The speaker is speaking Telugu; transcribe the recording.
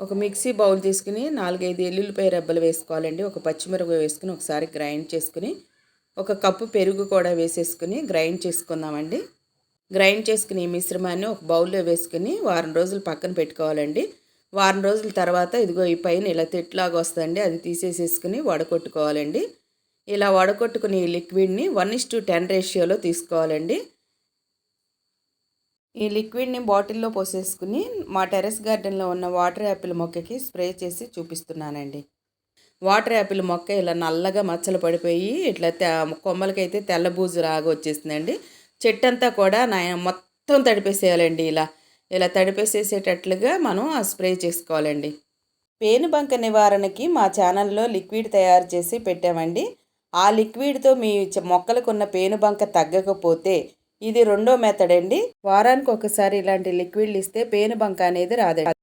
ఒక మిక్సీ బౌల్ తీసుకుని నాలుగైదు ఎల్లుల్లిపాయ రెబ్బలు వేసుకోవాలండి. ఒక పచ్చిమిరపకాయ వేసుకుని ఒకసారి గ్రైండ్ చేసుకుని ఒక కప్పు పెరుగు కూడా వేసేసుకుని గ్రైండ్ చేసుకుందామండి. గ్రైండ్ చేసుకుని ఈ మిశ్రమాన్ని ఒక బౌల్లో వేసుకుని వారం రోజులు పక్కన పెట్టుకోవాలండి. వారం రోజుల తర్వాత ఇదిగో ఈ పైన ఇలా తెట్లాగా వస్తుందండి. అది తీసేసేసుకుని వడకొట్టుకోవాలండి. ఇలా వడకొట్టుకుని ఈ లిక్విడ్ని వన్ ఇస్ టు టెన్ రేషియోలో తీసుకోవాలండి. ఈ లిక్విడ్ని బాటిల్లో పోసేసుకుని మా టెరెస్ గార్డెన్లో ఉన్న వాటర్ యాపిల్ మొక్కకి స్ప్రే చేసి చూపిస్తున్నానండి. వాటర్ యాపిల్ మొక్క ఇలా నల్లగా మచ్చలు పడిపోయి ఇట్లా తె కొమ్మలకైతే తెల్ల బూజు రాగా వచ్చేసిందండి చెట్టు అంతా కూడా నా మొత్తం తడిపేసేయాలండి ఇలా. ఇలా తడిపేసేసేటట్లుగా మనం ఆ స్ప్రే చేసుకోవాలండి. పేనుబంక నివారణకి మా ఛానల్లో లిక్విడ్ తయారు చేసి పెట్టామండి. ఆ లిక్విడ్తో మీ మొక్కలకు ఉన్న పేనుబంక తగ్గకపోతే ఇది రెండో మెథడ్ అండి. వారానికి ఒకసారి ఇలాంటి లిక్విడ్లు ఇస్తే పేనుబంక అనేది రాదండి.